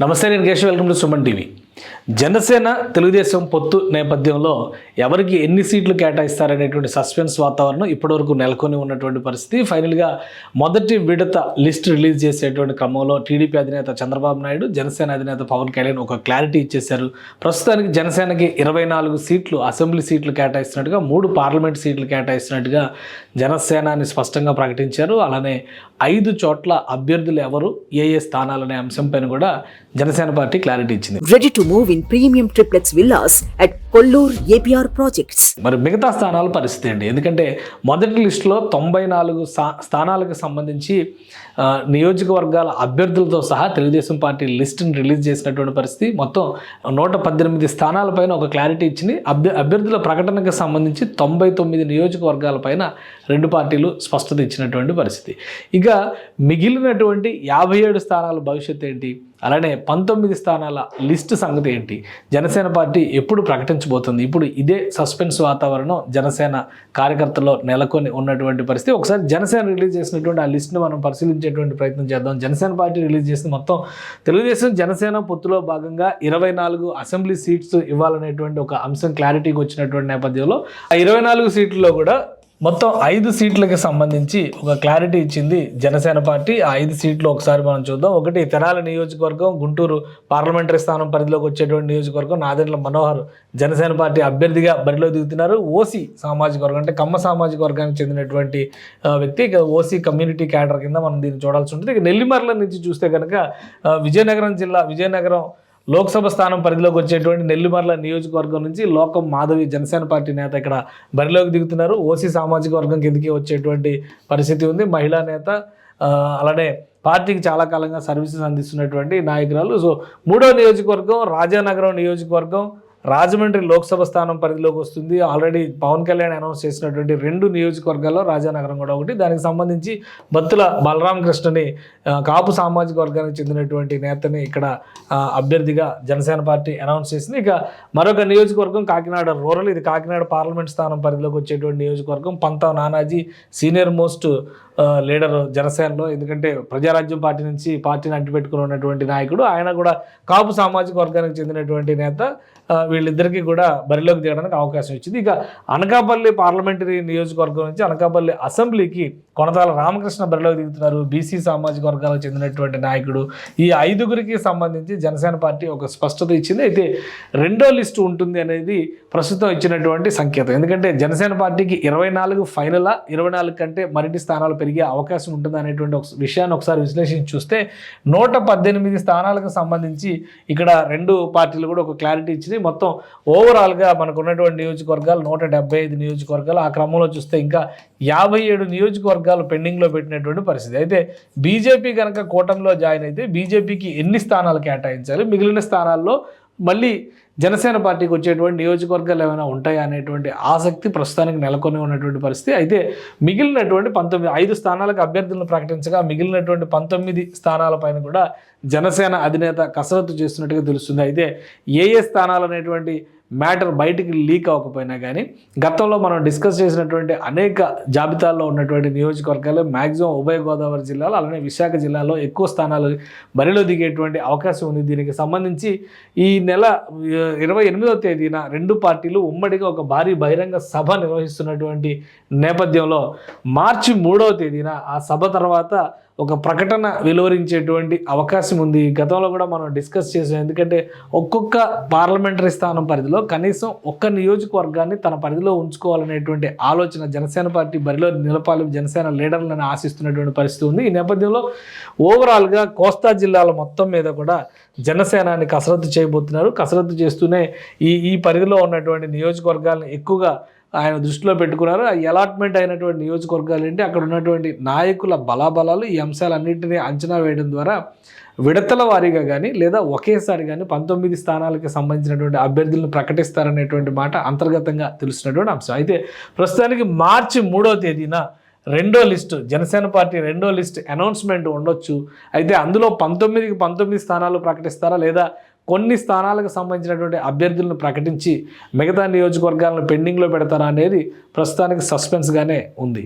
నమస్తే నేను Keshav. Welcome to Suman TV. Janasena Telugu Desam పొత్తు నేపథ్యంలో ఎవరికి ఎన్ని సీట్లు కేటాయిస్తారనేటువంటి సస్పెన్స్ వాతావరణం ఇప్పటివరకు నెలకొని ఉన్నటువంటి పరిస్థితి. ఫైనల్గా మొదటి విడత లిస్ట్ రిలీజ్ చేసేటువంటి క్రమంలో టీడీపీ అధినేత చంద్రబాబు నాయుడు జనసేన అధినేత పవన్ కళ్యాణ్ ఒక క్లారిటీ ఇచ్చేశారు. ప్రస్తుతానికి జనసేనకి ఇరవై నాలుగు సీట్లు అసెంబ్లీ సీట్లు కేటాయిస్తున్నట్టుగా మూడు పార్లమెంట్ సీట్లు కేటాయిస్తున్నట్టుగా జనసేనాని స్పష్టంగా ప్రకటించారు. అలానే ఐదు చోట్ల అభ్యర్థులు ఎవరు ఏ ఏ స్థానాలనే అంశంపైన కూడా జనసేన పార్టీ క్లారిటీ ఇచ్చింది. Move in premium triplex villas at Kollur APR projects మరి మిగతా స్థానాల పరిస్థితి అండి. ఎందుకంటే మొదటి లిస్టులో తొంభై నాలుగు స్థానాలకు సంబంధించి నియోజకవర్గాల అభ్యర్థులతో సహా తెలుగుదేశం పార్టీ లిస్టుని రిలీజ్ చేసినటువంటి పరిస్థితి. మొత్తం నూట పద్దెనిమిది స్థానాలపైన ఒక క్లారిటీ ఇచ్చింది. అభ్య అభ్యర్థుల ప్రకటనకు సంబంధించి తొంభై తొమ్మిది నియోజకవర్గాలపైన రెండు పార్టీలు స్పష్టత ఇచ్చినటువంటి పరిస్థితి. ఇక మిగిలినటువంటి యాభై ఏడు స్థానాల భవిష్యత్తు ఏంటి? అలానే పంతొమ్మిది స్థానాల లిస్ట్ సంగతి ఏంటి? జనసేన పార్టీ ఎప్పుడు ప్రకటించబోతుంది? ఇప్పుడు ఇదే సస్పెన్స్ వాతావరణం జనసేన కార్యకర్తల్లో నెలకొని ఉన్నటువంటి పరిస్థితి. ఒకసారి జనసేన రిలీజ్ చేసినటువంటి ఆ లిస్ట్ను మనం పరిశీలించేటువంటి ప్రయత్నం చేద్దాం. జనసేన పార్టీ రిలీజ్ చేసిన మొత్తం తెలుగుదేశం జనసేన పొత్తులో భాగంగా ఇరవై నాలుగు అసెంబ్లీ సీట్స్ ఇవ్వాలనేటువంటి ఒక అంశం క్లారిటీకి వచ్చినటువంటి నేపథ్యంలో ఆ ఇరవై నాలుగు సీట్లలో కూడా మొత్తం ఐదు సీట్లకి సంబంధించి ఒక క్లారిటీ ఇచ్చింది జనసేన పార్టీ. ఆ ఐదు సీట్లు ఒకసారి మనం చూద్దాం. ఒకటి తెనాలి నియోజకవర్గం గుంటూరు పార్లమెంటరీ స్థానం పరిధిలోకి వచ్చేటువంటి నియోజకవర్గం. నాదెండ్ల మనోహర్ జనసేన పార్టీ అభ్యర్థిగా బరిలో దిగుతున్నారు. ఓసీ సామాజిక వర్గం అంటే కమ్మ సామాజిక వర్గానికి చెందినటువంటి వ్యక్తి. ఇక ఓసీ కమ్యూనిటీ క్యాడర్ కింద మనం దీన్ని చూడాల్సి ఉంటుంది. ఇక నెల్లిమర్ల నుంచి చూస్తే కనుక విజయనగరం జిల్లా విజయనగరం లోక్సభ స్థానం పరిధిలోకి వచ్చేటువంటి నెల్లిమర్ల నియోజకవర్గం నుంచి లోకం మాధవి జనసేన పార్టీ నేత ఇక్కడ బరిలోకి దిగుతున్నారు. ఓసీ సామాజిక వర్గం కిందకి వచ్చేటువంటి పరిస్థితి ఉంది. మహిళా నేత అలానే పార్టీకి చాలా కాలంగా సర్వీసెస్ అందిస్తున్నటువంటి నాయకురాలు. సో మూడో నియోజకవర్గం రాజానగరం నియోజకవర్గం రాజమండ్రి లోక్సభ స్థానం పరిధిలోకి వస్తుంది. ఆల్రెడీ పవన్ కళ్యాణ్ అనౌన్స్ చేసినటువంటి రెండు నియోజకవర్గాల్లో రాజానగరం కూడా ఒకటి. దానికి సంబంధించి బత్తుల బలరామకృష్ణని కాపు సామాజిక వర్గానికి చెందినటువంటి నేతని ఇక్కడ అభ్యర్థిగా జనసేన పార్టీ అనౌన్స్ చేసింది. ఇక మరొక నియోజకవర్గం కాకినాడ రూరల్. ఇది కాకినాడ పార్లమెంట్ స్థానం పరిధిలోకి వచ్చేటువంటి నియోజకవర్గం. Pantam Nanaji senior most leader జనసేనలో. ఎందుకంటే ప్రజారాజ్యం పార్టీ నుంచి పార్టీని అంటిపెట్టుకుని ఉన్నటువంటి నాయకుడు. ఆయన కూడా కాపు సామాజిక వర్గానికి చెందినటువంటి నేత. వీళ్ళిద్దరికీ కూడా బరిలోకి దిగడానికి అవకాశం ఇచ్చింది. ఇక అనకాపల్లి పార్లమెంటరీ నియోజకవర్గం నుంచి అనకాపల్లి అసెంబ్లీకి కొనతాల రామకృష్ణ బరిలోకి దిగుతున్నారు. బీసీ సామాజిక వర్గాలకు చెందినటువంటి నాయకుడు. ఈ ఐదుగురికి సంబంధించి జనసేన పార్టీ ఒక స్పష్టత ఇచ్చింది. అయితే రెండో లిస్టు ఉంటుంది అనేది ప్రస్తుతం ఇచ్చినటువంటి సంకేతం. ఎందుకంటే జనసేన పార్టీకి ఇరవై నాలుగు ఫైనలా ఇరవై నాలుగు కంటే మరిన్ని స్థానాలు పెరిగే అవకాశం ఉంటుంది అనేటువంటి ఒక విషయాన్ని ఒకసారి విశ్లేషించి చూస్తే నూట పద్దెనిమిది స్థానాలకు సంబంధించి ఇక్కడ రెండు పార్టీలు కూడా ఒక క్లారిటీ ఇచ్చింది మొత్తం ఓవరాల్గా మనకు ఉన్నటువంటి నియోజకవర్గాలు నూట డెబ్బై ఐదు నియోజకవర్గాలు. ఆ క్రమంలో చూస్తే ఇంకా యాభై ఏడు నియోజకవర్గాలు పెండింగ్లో పెట్టినటువంటి పరిస్థితి. అయితే బీజేపీ కనుక కూటమిలో జాయిన్ అయితే బీజేపీకి ఎన్ని స్థానాలు కేటాయించాలి? మిగిలిన స్థానాల్లో మళ్ళీ జనసేన పార్టీకి వచ్చేటువంటి నియోజకవర్గాలు ఏమైనా ఉంటాయా అనేటువంటి ఆసక్తి ప్రస్తుతానికి నెలకొని ఉన్నటువంటి పరిస్థితి. అయితే మిగిలినటువంటి పంతొమ్మిది ఐదు స్థానాలకు అభ్యర్థులను ప్రకటించగా మిగిలినటువంటి పంతొమ్మిది స్థానాలపైన కూడా జనసేన అధినేత కసరత్తు చేస్తున్నట్టుగా తెలుస్తుంది. అయితే ఏ ఏ స్థానాలు అనేటువంటి మ్యాటర్ బయటికి లీక్ అవ్వకపోయినా కానీ గతంలో మనం డిస్కస్ చేసినటువంటి అనేక జాబితాల్లో ఉన్నటువంటి నియోజకవర్గాలు మ్యాక్సిమం ఉభయ గోదావరి జిల్లాలో అలానే విశాఖ జిల్లాలో ఎక్కువ స్థానాలు బరిలో దిగేటువంటి అవకాశం ఉంది. దీనికి సంబంధించి ఈ నెల ఇరవై ఎనిమిదవ తేదీన రెండు పార్టీలు ఉమ్మడిగా ఒక భారీ బహిరంగ సభ నిర్వహిస్తున్నటువంటి నేపథ్యంలో మార్చి మూడవ తేదీన ఆ సభ తర్వాత ఒక ప్రకటన వెలువరించేటువంటి అవకాశం ఉంది. గతంలో కూడా మనం డిస్కస్ చేసాం. ఎందుకంటే ఒక్కొక్క పార్లమెంటరీ స్థానం పరిధిలో కనీసం ఒక్క నియోజకవర్గాన్ని తన పరిధిలో ఉంచుకోవాలనేటువంటి ఆలోచన జనసేన పార్టీ బరిలో నిలపాలి జనసేన లీడర్లను ఆశిస్తున్నటువంటి పరిస్థితి ఉంది. ఈ నేపథ్యంలో ఓవరాల్గా కోస్తా జిల్లాల మొత్తం మీద కూడా జనసేనాన్ని కసరత్తు చేయబోతున్నారు. కసరత్తు చేస్తూనే ఈ ఈ పరిధిలో ఉన్నటువంటి నియోజకవర్గాలను ఎక్కువగా ఆయన దృష్టిలో పెట్టుకున్నారు. ఆ అలాట్మెంట్ అయినటువంటి నియోజకవర్గాలు ఏంటి? అక్కడ ఉన్నటువంటి నాయకుల బలాబలాలు ఈ అంశాలన్నింటినీ అంచనా వేయడం ద్వారా విడతల వారీగా కానీ లేదా ఒకేసారి కానీ పంతొమ్మిది స్థానాలకు సంబంధించినటువంటి అభ్యర్థులను ప్రకటిస్తారనేటువంటి మాట అంతర్గతంగా తెలిసినటువంటి అంశం. అయితే ప్రస్తుతానికి మార్చి మూడో తేదీన రెండో లిస్టు జనసేన పార్టీ రెండో లిస్ట్ అనౌన్స్మెంట్ ఉండొచ్చు. అయితే అందులో పంతొమ్మిదికి పంతొమ్మిది స్థానాలు ప్రకటిస్తారా? లేదా కొన్ని స్థానాలకు సంబంధించినటువంటి అభ్యర్థులను ప్రకటించి మిగతా నియోజకవర్గాలను పెండింగ్లో పెడతారా అనేది ప్రస్తుతానికి సస్పెన్స్గానే ఉంది.